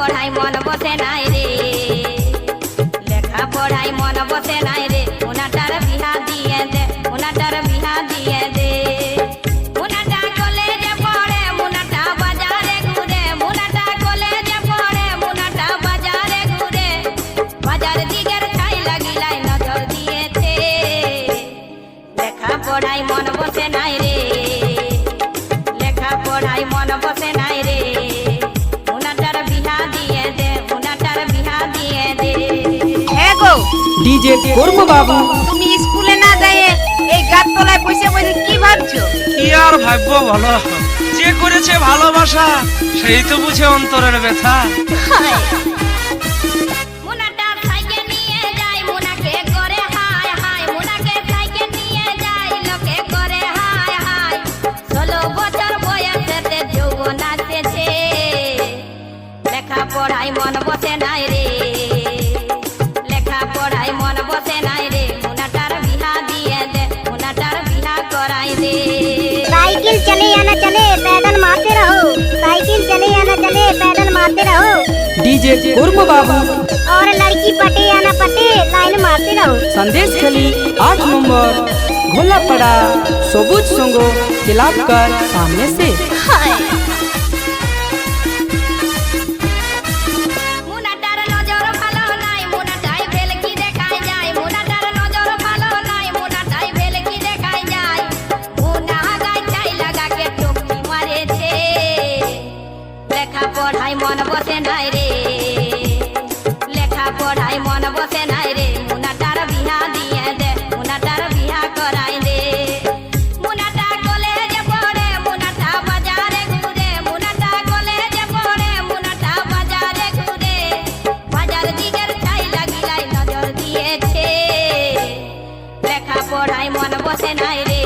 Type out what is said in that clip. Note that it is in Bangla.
লেখা মন বসে নাই রে। লেখা পড়াই মন বসে নাই রে। মুনাটার বিহা দিয়ে দে মুনাটার বিহা দিয়ে দে। পড়াই মন বসে নাই রে। ডিজে কর্ম বাবু? তুমি স্কুলে না যাইয়ে এই গাত তলায় বসে বসে কি ভাবছ? কি আর ভাববো বলো? যে করেছে ভালোবাসা সেই তো বুঝে অন্তরের ব্যথা। चले या ना चले पैदल मारते रहो। साइकिल चले या ना चले पैदल मारते रहो। डीजे उर्म बाबा। और लड़की पटे या ना पटे लाइन मारते रहो। संदेश खली आठ नंबर। घोला पड़ा सबूत सुंगो खिलाफ कर सामने से। हाय। পড়ায় মন বসে নাই রে। লেখা পড়ায় মন বসে নাই রে। মুনাটার বিহা দিয়ে দে, মুনাটার বিহা করাই দে। মুনাটা কলেজে পড়ে, মুনাটা বাজারে ঘুরে। মুনাটা কলেজে পড়ে, মুনাটা বাজারে ঘুরে। বাজার দিকের ছাই লাগিলাই, নজর দিয়েছে। লেখা পড়ায় মন বসে নাই রে।